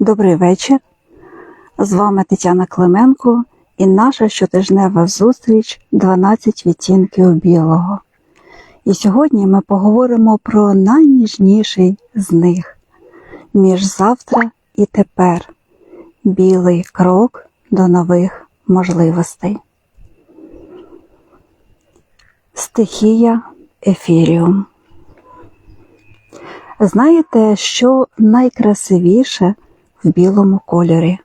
Добрий вечір. З вами Тетяна Клименко і наша щотижнева зустріч 12 відтінків білого. І сьогодні ми поговоримо про найніжніший з них між завтра і тепер. Білий крок до нових можливостей. Стихія Ефіріум. Знаєте, що найкрасивіше в білому кольорі?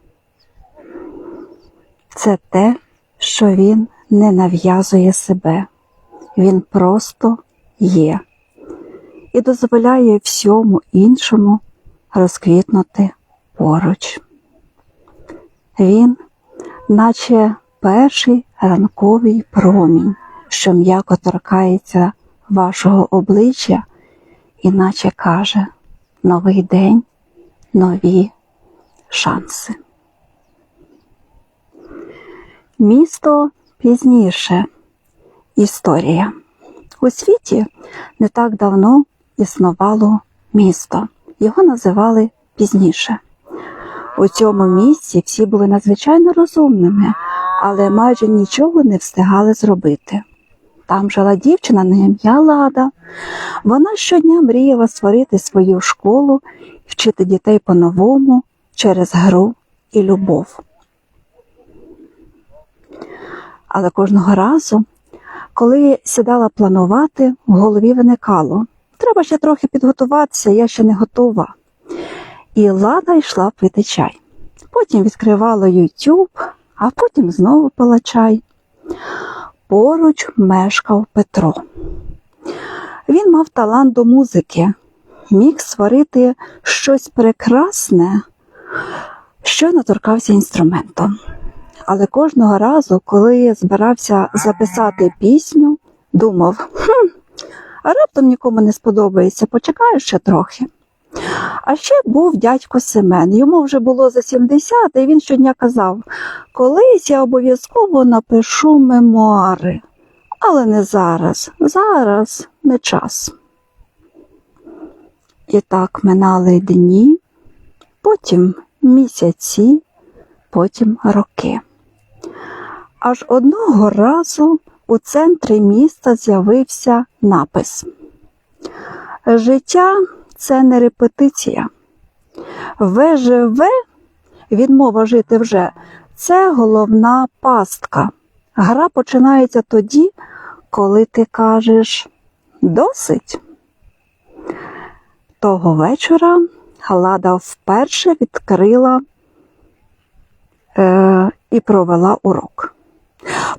Це те, що він не нав'язує себе, він просто є і дозволяє всьому іншому розквітнути поруч. Він, наче перший ранковий промінь, що м'яко торкається вашого обличчя і наче каже новий день, нові шанси. Місто пізніше. Історія. У світі не так давно існувало місто. Його називали пізніше. У цьому місці всі були надзвичайно розумними, але майже нічого не встигали зробити. Там жила дівчина на ім'я Лада. Вона щодня мріяла створити свою школу вчити дітей по-новому через гру і любов. Але кожного разу, коли сідала планувати, в голові виникало треба ще трохи підготуватися, я ще не готова. І Лада йшла пити чай. Потім відкривала YouTube, а потім знову пила чай. Поруч мешкав Петро. Він мав талант до музики, міг створити щось прекрасне, що наторкався інструментом. Але кожного разу, коли збирався записати пісню, думав, хм, а раптом нікому не сподобається, почекаю ще трохи. А ще був дядько Семен. Йому вже було за 70, і він щодня казав: колись я обов'язково напишу мемуари, але не зараз. Зараз не час. І так минали дні, потім місяці, потім роки. Аж одного разу у центрі міста з'явився напис. Життя це не репетиція. ВЖВ, відмова жити вже, це головна пастка. Гра починається тоді, коли ти кажеш досить. Того вечора Лада вперше відкрила е, і провела урок.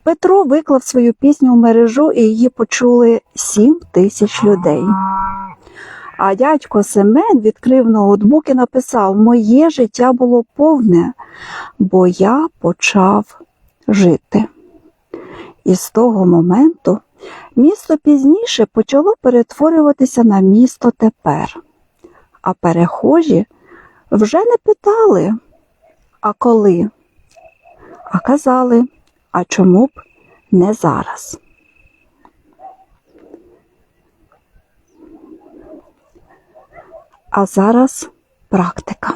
Петро виклав свою пісню в мережу і її почули 7 тисяч людей. А дядько Семен відкрив ноутбук і написав: Моє життя було повне, бо я почав жити. І з того моменту місто пізніше почало перетворюватися на місто тепер. А перехожі вже не питали, а коли, а казали, а чому б не зараз. А зараз практика.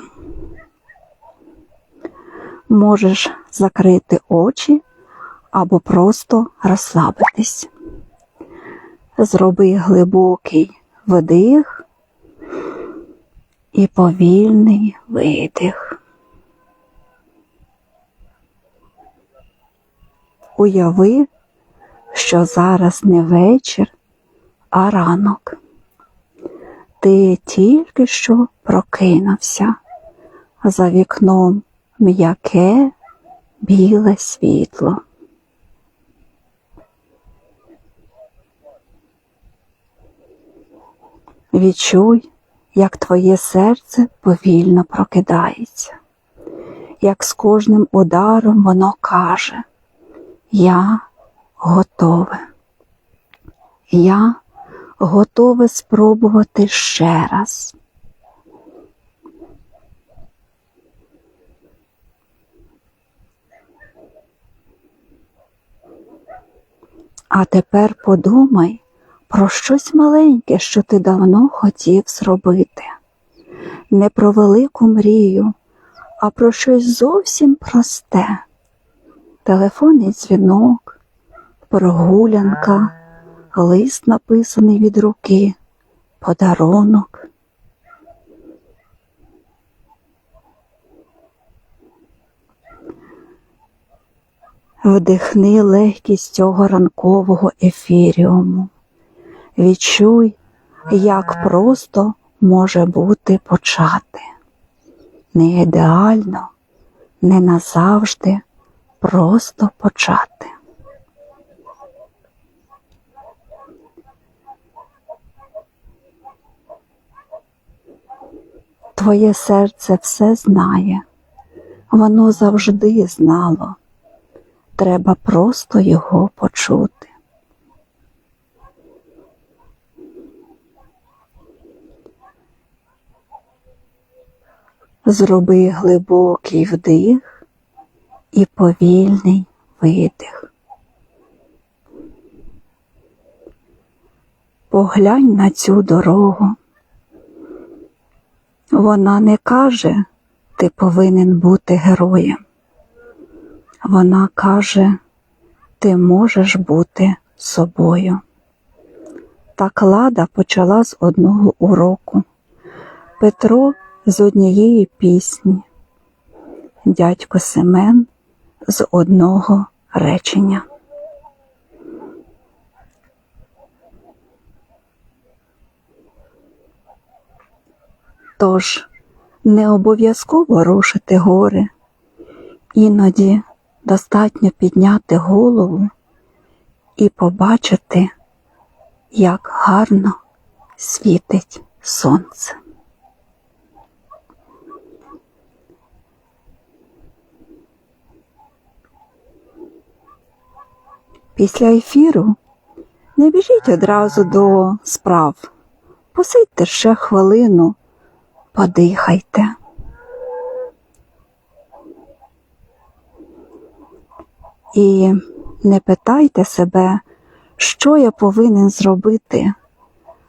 Можеш закрити очі або просто розслабитись. Зроби глибокий вдих і повільний видих. Уяви, що зараз не вечір, а ранок. Ти тільки що прокинувся, за вікном м'яке біле світло. Відчуй, як твоє серце повільно прокидається, як з кожним ударом воно каже Я готове. Я готове спробувати ще раз. А тепер подумай про щось маленьке, що ти давно хотів зробити. Не про велику мрію, а про щось зовсім просте. Телефонний дзвінок, прогулянка, лист написаний від руки, подарунок. Вдихни легкість цього ранкового ефіріуму. Відчуй, як просто може бути почати. Не ідеально, не назавжди, просто почати. Твоє серце все знає, воно завжди знало. Треба просто його почути. Зроби глибокий вдих і повільний видих. Поглянь на цю дорогу. Вона не каже, ти повинен бути героєм. Вона каже, ти можеш бути собою. Так лада почала з одного уроку. Петро з однієї пісні, дядько Семен з одного речення. Тож не обов'язково рушити гори, іноді достатньо підняти голову і побачити, як гарно світить сонце. Після ефіру не біжіть одразу до справ. Посидьте ще хвилину, подихайте. І не питайте себе, що я повинен зробити,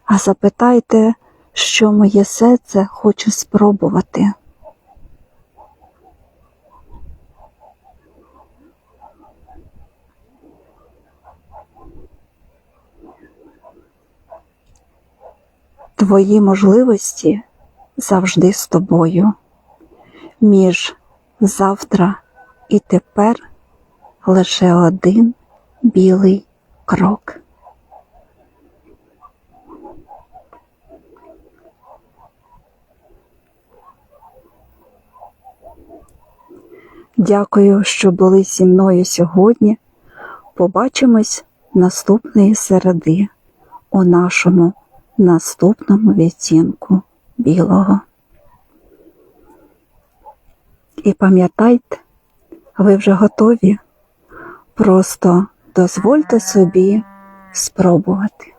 а запитайте, що моє серце хоче спробувати. Твої можливості завжди з тобою. Між завтра і тепер лише один білий крок. Дякую, що були зі мною сьогодні. Побачимось наступної середи у нашому наступному відтінку білого. І пам'ятайте, ви вже готові. Просто дозвольте собі спробувати.